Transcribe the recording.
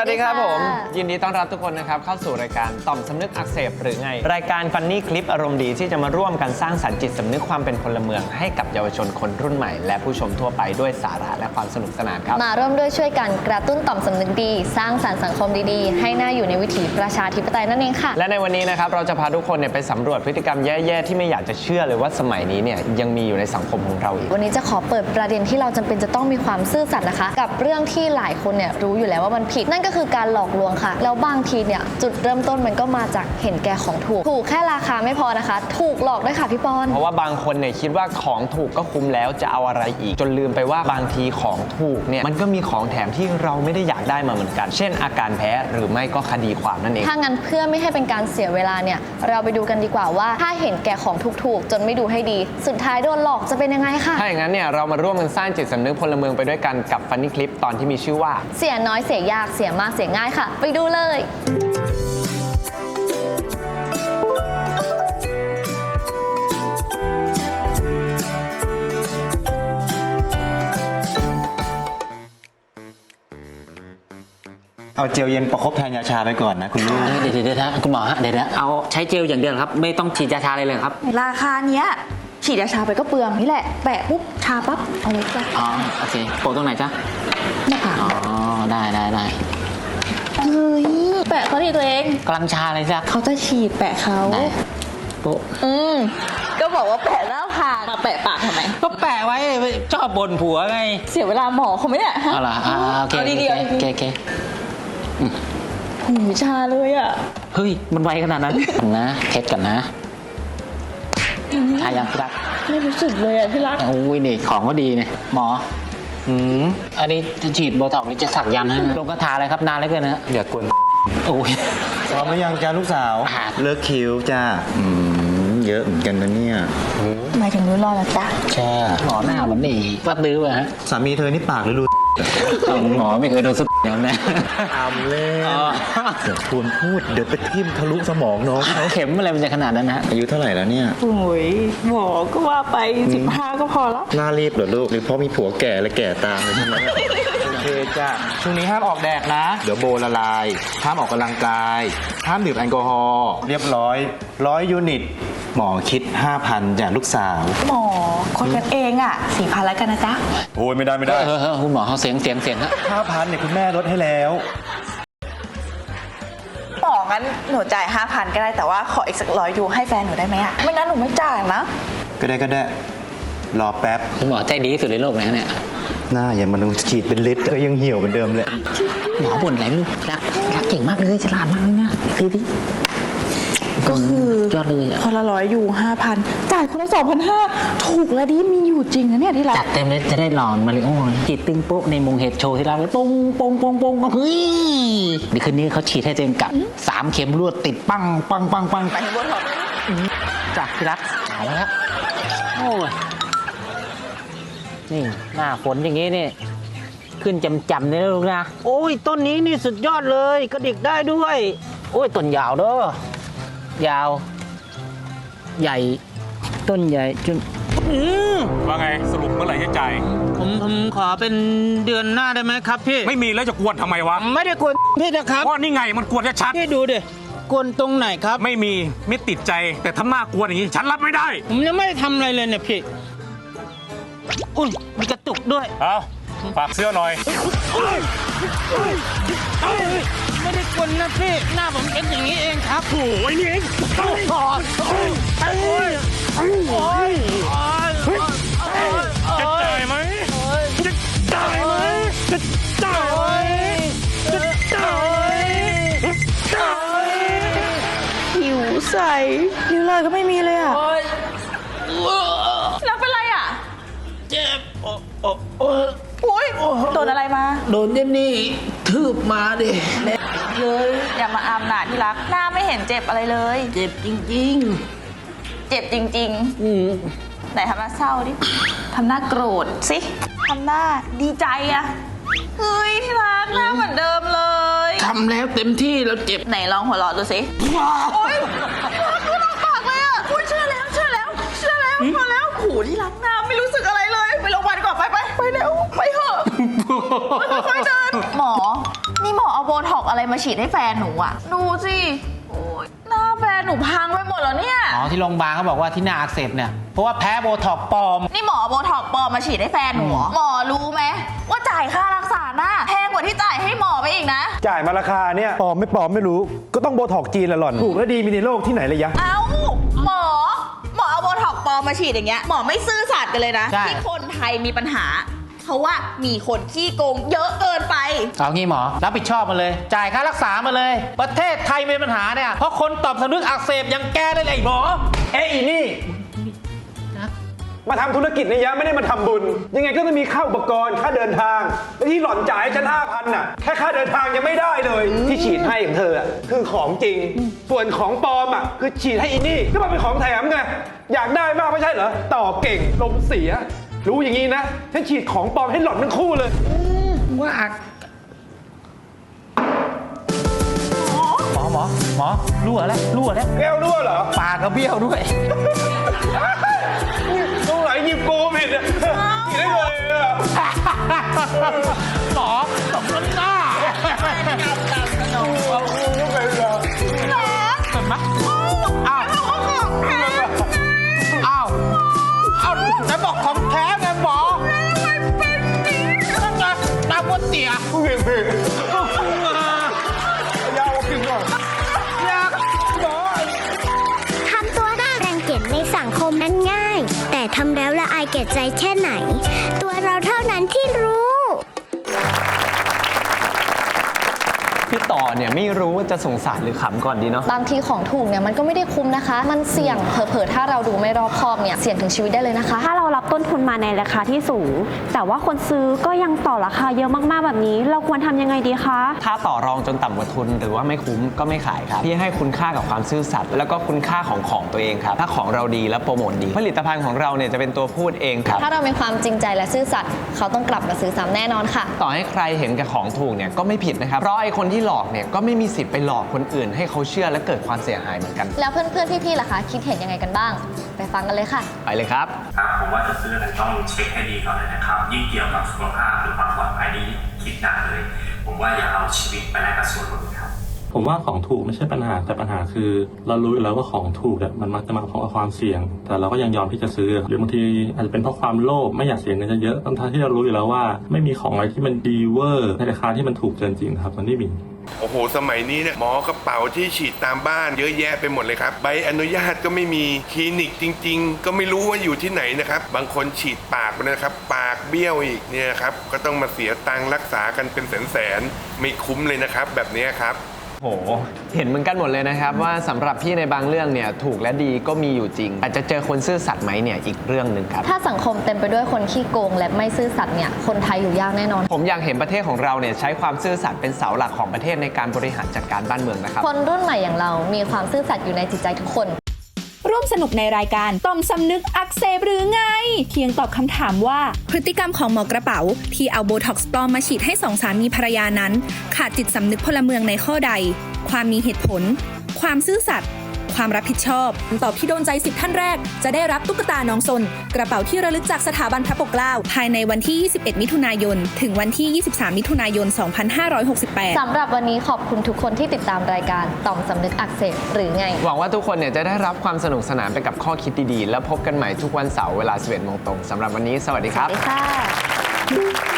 วัสดีครับผมค่ะยินดีต้อนรับทุกคนนะครับเข้าสู่รายการต่อมสำนึกอักเสบหรือไง รายการฟันนี่คลิปอารมณ์ดีที่จะมาร่วมกันสร้างสรรค์จิตสำนึกความเป็นพลเมือง ให้กับเยาวชนคนรุ่นใหม่ และผู้ชมทั่วไปด้วยสาระและความสนุกสนานครับ มาร่วมด้วยช่วยกันกระตุ้นต่อมสำนึกดี สร้างสรรค์สังคมดีๆ ให้น่าอยู่ในวิถีประชาธิปไตยนั่นเองค่ะ และในวันนี้นะครับเราจะพาทุกคนเนี่ยไปสำรวจพฤติกรรมแย่ๆที่ไม่อยากจะเชื่อเลยว่าสมัยนี้เนี่ยยังมีอยู่ในสังคมของเราอีก วันนี้จะขอเปิดประเด็นที่เราจำเป็นจะต้องมีความซื่อสัตย์นะคะ กับเรื่องที่หลายคนเนี่ยรู้อยู่แล้วว่ามันผิดนั่นก็คือการหลอกลวงค่ะ แล้วบางทีเนี่ยจุดเริ่มต้นมันก็มาจากเห็นแก่ของถูก ถูกแค่ราคาไม่พอนะคะ ถูกหลอกด้วยค่ะพี่ปอนเพราะว่าบางคนเนี่ยคิดว่าของถูกก็คุ้มแล้วจะเอาอะไรอีก จนลืมไปว่าบางทีของถูกเนี่ยมันก็มีของแถมที่เราไม่ได้อยากได้มาเหมือนกัน เช่น อาการแพ้หรือไม่ก็คดีความนั่นเองถ้างั้นเพื่อไม่ให้เป็นการเสียเวลาเนี่ยเราไปดูกันดีกว่าว่าถ้าเห็นแก่ของถูกๆ จนไม่ดูให้ดี สุดท้ายโดนหลอกจะเป็นยังไงค่ะถ้าอย่างนั้นเนี่ยเรามาร่วมกันสร้างจิตสำนึกพลเมืองไปด้วยกันกับฟันนี่คลิปตอนที่มีชื่อว่า เสียน้อยเสียยากเสียมากเสียง่ายค่ะ ไปดูเลยเอาเจลเย็นประคบแทนยาชาไปก่อนนะคุณลูก เดี๋ยวเดี๋ยวเดี๋ยวนะคุณหมอฮะเดี๋ยวนะเอาใช้เจลอย่างเดียวเหรอครับ ไม่ต้องฉีดยาชาอะไรเลยเหรอครับ ราคาเนี้ยฉีดยาชาไปก็เปลืองนี่แหละ แปะปุ๊บชาปั๊บเอาไว้จ้ะอ๋อโอเคโปะตรงไหนจ๊ะหน้าผากอ๋อได้ได้ได้เฮ้ยแปะเขาดิตัวเองกำลังชาเลยจ้ะเขาจะฉีดแปะเขาได้โปะอืมก็บอกว่าแปะหน้าผากมาแปะปากทำไมก็แปะไว้ชอบบ่นผัวไง เสียเวลาหมอเขาไหมเนี่ยฮะเอาล่ะอ่าโอเคเอาโอดีเคๆเอาโอดีเคโอเคๆหูชาเลยอะเฮ้ยมันไวขนาดนั้นนะเทสกันนะทายังครับไม่รู้สึกเลยอะที่รักโอ้ยนี่ของก็ดีเนี่ยหมออืมอันนี้จะฉีดโบท็อกซ์หรือจะสักยันต์ฮะลงกระทาอะไรครับนานเหลือเกินนะฮะอย่ากวน โอ้ย พร้อมหรือยังจ้าลูกสาวอ่าเลิกคิ้วจ้าอืมเยอะเหมือนกันนะเนี่ยหมายถึงรู้รอแล้วจ้ะใช่หมอหน้าเหมือนนี่ปัดดื้อไปฮะสามีเธอนี่ปากหรือรู หมอไม่เคยโดนสุดอย่างนั้นนะ ทำเล่นอ๋อ เดี๋ยวควรพูดเดี๋ยวไปทิ่มทะลุสมองน้องเขาเข็มอะไรมันจะขนาดนั้นนะฮะ อายุเท่าไหร่แล้วเนี่ยโอ้ยหมอก็ว่าไปสิบห้าก็พอแล้วน่ารีบเหรอลูกหรือเพราะมีผัวแก่และแก่ตามเลยใช่ไหมโอ เคจ้าช่วงนี้ห้ามออกแดดนะ เดี๋ยวโบละลายห้ามออกกำลังกาย ห้ามดื่มแอลกอฮอล์เรียบร้อยร้อยยูนิต หมอคิด 5,000จ้ะลูกสาว หมอคนกันเองอะสี่พันแล้วกันนะจ๊ะโอ้ยไม่ได้ไม่ได้เออเออคุณหมอเขาเสียงเสียงเสียงฮะ5,000เนี่ยคุณแม่ลดให้แล้ว หมองั้นหนูจ่ายห้าพันก็ได้แต่ว่าขออีกสักร้อยยูให้แฟนหนูได้ไหมอะไม่งั้นหนูไม่จ่ายนะก็ได้ก็ได้ รอแป๊บคุณหมอใจดีที่สุดในโลกเลยฮะเนี่ย หน้าอย่ามันฉีดเป็นลิตรก็ยังเหี่ยวเหมือนเดิมเลย หมอบ่นอะไรไม่รู้รักรักเก่งมากเลยฉลาดมากเลยนะคือที่ก็คือยอดเลยอะคนละร้อยยูห้าพันจ่ายคนละสองพันห้าถูกแล้วดิมีอยู่จริงนะเนี่ยที่รัจักดเต็มเลยจะได้หลอนมาริโอ้จิตตึงโป๊ะในมงเฮดโชว์ที่เราเลยปงปงปงปงเฮ้ยเดี๋ยวคืนนี้เขาฉีดให้เต็มกับสามเข็มรวดติดปังปังปังปังไปที่บนหอจับที่รักเอาละโอ้ย นี่หน้าฝนอย่างงี้นี่ขึ้นจำจำๆเลยนะลูกนะโอ้ยต้นนี้นี่สุดยอดเลยกระดิกได้ด้วย โอ้ยต้นยาวเด้อยาว ใหญ่ ต้นใหญ่จนอืมว่าไงสรุปเมื่อไหร่จะจ่ายผมผมขอเป็นเดือนหน้าได้ไหมครับพี่ไม่มีแล้วจะกวนทำไมวะไม่ได้กวนพี่นะครับว่านี่ไงมันกวนชัดพี่ดูดิกวนตรงไหนครับๆไม่มีไม่ติดใจแต่ทำหน้ากวนอย่างนี้ฉันรับไม่ได้ ผมยังไม่ได้ทำอะไรเลยเนี่ยพี่ อุ้ยมีกระตุกด้วยเอาฝากเสื้อหน่อย ไม่ได้กวนนะพี่หน้าผมเป็นอย่างนี้เองครับโอ้ยนี่เองโอ้ยโอ้ยโอ้ยโอ้ยจะจ่ายไหมจะจ่ายไหมจะจ่ายไหมจะจ่ายไหมจ่ายไหมผิวใสนิ้วรอยก็ไม่มีเลยอะรักเป็นไรอะ เจ็บโอ้ โอ้โอ้อุ้ยโดนอะไรมา โดนเจนนี่ทืบมาดิเลยอย่ามาอามหนาที่รัก หน้าไม่เห็นเจ็บอะไรเลย เจ็บจริงเจ็บจริง ๆ อืมๆ ไหนทำหน้าเศร้าดิทำหน้าโกรธสิทำหน้าดีใจอะเฮ้ยที่รักหน้าเหมือนเดิมเลย ทำแล้วเต็มที่แล้วเจ็บ ไหนลองหัวเราะดูสิ โอ๊ย ไปไปไปเร็วไปเถอะค่อยๆเดินหมอ นี่หมอเอาโบท็อกซ์อะไรมาฉีดให้แฟนหนูอะดูสิโอ้ยหน้าแฟนหนูพังไปหมดแล้วเนี่ย อ๋อที่โรงพยาบาลเขาบอกว่าที่หน้าอักเสบเนี่ยเพราะว่าแพ้โบท็อกซ์ปลอม นี่หมอโบท็อกซ์ปลอมมาฉีดให้แฟนหนูเหรอหมอรู้ไหมว่าจ่ายค่ารักษาหน้าแพงกว่าที่จ่ายให้หมอไปอีกนะ จ่ายมาราคาเนี่ยปลอมไม่ปลอมไม่รู้ ก็ต้องโบท็อกจีนแหละหล่อน ถูกและดีมีในโลกที่ไหนเลยยะ เอ้าหมอ หมอเอาโบท็อกซ์ปลอมมาฉีดอย่างเงี้ยหมอไม่ซื่อสัตย์กันเลยนะ ใช่ ที่คนไทยมีปัญหา เพราะว่ามีคนขี้โกงเยอะเกินไป เอางี้หมอ รับผิดชอบมาเลย จ่ายค่ารักษามาเลย ประเทศไทยมีปัญหาเนี่ย เพราะคนตอบสำนึกอักเสบยังแก้ได้เลยไอ้หมอ เอ้ยอีนี่ มาทำธุรกิจนี่ยะไม่ได้มาทำบุญ ยังไงก็ต้องมีค่าอุปกรณ์ค่าเดินทางและที่หล่อนจ่ายให้ฉันห้าพันน่ะแค่ค่าเดินทางยังไม่ได้เลย ที่ฉีดให้ของเธออะคือของจริง ส่วนของปลอมอะคือฉีดให้อีนี่ก็มันเป็นของแถมไงอยากได้มากไม่ใช่เหรอต่อเก่งลมเสีย รู้อย่างนี้นะฉันฉีดของปลอมให้หล่อนทั้งคู่เลย ว่าอักหมอหมอหมอรั่วแล้วรั่วแล้วแก้วรั่วเหรอปากกระเบี้ยวด้วย ตรงไหนหยิบโกผิดอะผิดได้เลยอะ อายแก่ใจแค่ไหน ตัวเราเท่านั้นที่รู้ พี่ต่อเนี่ยไม่รู้ว่าจะสงสารหรือขำก่อนดีเนาะ บางทีของถูกเนี่ยมันก็ไม่ได้คุ้มนะคะ มันเสี่ยงเผลอๆถ้าเราดูไม่รอบคอบเนี่ยเสี่ยงถึงชีวิตได้เลยนะคะ ถ้าเรารับต้นทุนมาในราคาที่สูง แต่ว่าคนซื้อก็ยังต่อราคาเยอะมากๆแบบนี้ เราควรทำยังไงดีคะ ถ้าต่อรองจนต่ำกว่าทุนหรือว่าไม่คุ้มก็ไม่ขายครับ พี่ให้คุณค่ากับความซื่อสัตย์แล้วก็คุณค่าของของตัวเองครับ ถ้าของเราดีและโปรโมทดี ผลิตภัณฑ์ของเราเนี่ยจะเป็นตัวพูดเองครับ ถ้าเรามีความจริงใจและซื่อสัตย์เขาต้องกลับมาซื้อซ้ำแน่นอนค่ะ ต่อให้ใครเห็นแก่ของถูกเนี่ยก็ไม่ผิดนะครับ เพราะไอ้คนที่หลอกเนี่ยก็ไม่มีสิทธิ์ไปหลอกคนอื่น ให้เขาเชื่อและเกิดความเสียหายเหมือนกัน แล้วเพื่อนๆพี่ๆล่ะคะ คิดเห็นยังไงกันบ้าง ไปฟังกันเลยค่ะ ไปเลยครับ ครับผมว่าจะซื้ออะไรต้องเช็คให้ดีก่อนเลยนะครับ ยิ่งเกี่ยวกับสุขภาพหรือความปลอดภัยนี่คิดหนักเลย ผมว่าอย่าเอาชีวิตไปแลกกับส่วนลดครับ ผมว่าของถูกไม่ใช่ปัญหาแต่ปัญหาคือ เรารู้อยู่แล้วว่าของถูกเนี่ยมันมักจะมาพร้อมกับความเสี่ยง แต่เราก็ยังยอมที่จะซื้อ หรือบางทีอาจจะเป็นเพราะความโลภไม่อยากเสียเงินเยอะทั้งที่เรารู้อยู่แล้วว่า ไม่มีของอะไรที่มันดีเวอร์ในราคาที่มันถูกเกินจริงครับมันไม่มีโอ้โห สมัยนี้เนี่ยหมอกระเป๋าที่ฉีดตามบ้านเยอะแยะไปหมดเลยครับ ใบอนุญาตก็ไม่มีคลินิกจริง ๆ ก็ไม่รู้ว่าอยู่ที่ไหนนะครับ บางคนฉีดปากไปนะครับ ปากเบี้ยวอีกเนี่ยครับ ก็ต้องมาเสียตังค์รักษากันเป็นแสนๆไม่คุ้มเลยนะครับ แบบนี้ครับ โห เห็นเหมือนกันหมดเลยนะครับ ว่าสำหรับพี่ในบางเรื่องเนี่ยถูกและดีก็มีอยู่จริง อาจจะเจอคนซื่อสัตย์ไหมเนี่ยอีกเรื่องหนึ่งครับ ถ้าสังคมเต็มไปด้วยคนขี้โกง และไม่ซื่อสัตย์เนี่ยคนไทยอยู่ยากแน่นอน ผมอยากเห็นประเทศของเราเนี่ยใช้ความซื่อสัตย์เป็นเสาหลักของประเทศในการบริหารจัดการบ้านเมืองนะครับ คนรุ่นใหม่อย่างเรามีความซื่อสัตย์อยู่ในจิตใจทุกคน ร่วมสนุกในรายการต่อมสำนึกอักเสบหรือไง เพียงตอบคำถามว่า พฤติกรรมของหมอกระเป๋า ที่เอาโบท็อกซ์ปลอมมาฉีดให้สองสามีภรรยานั้น ขาดจิตสำนึกพลเมืองในข้อใด ความมีเหตุผล ความซื่อสัตย์ ความรับผิดชอบคำตอบที่โดนใจสิบท่านแรก จะได้รับตุ๊กตาน้องซน กระเป๋าที่ระลึกจากสถาบันพระปกเกล้า ภายในวันที่ 21 มิถุนายน ถึงวันที่ 23 มิถุนายน 2568 สำหรับวันนี้ขอบคุณทุกคนที่ติดตามรายการต่อมสำนึกอักเสบหรือไง หวังว่าทุกคนเนี่ยจะได้รับความสนุกสนานไปกับข้อคิดดีๆ แล้วพบกันใหม่ทุกวันเสาร์เวลา 11โมงตรงสำหรับวันนี้ สวัสดีคสรัวับสดีค่ะ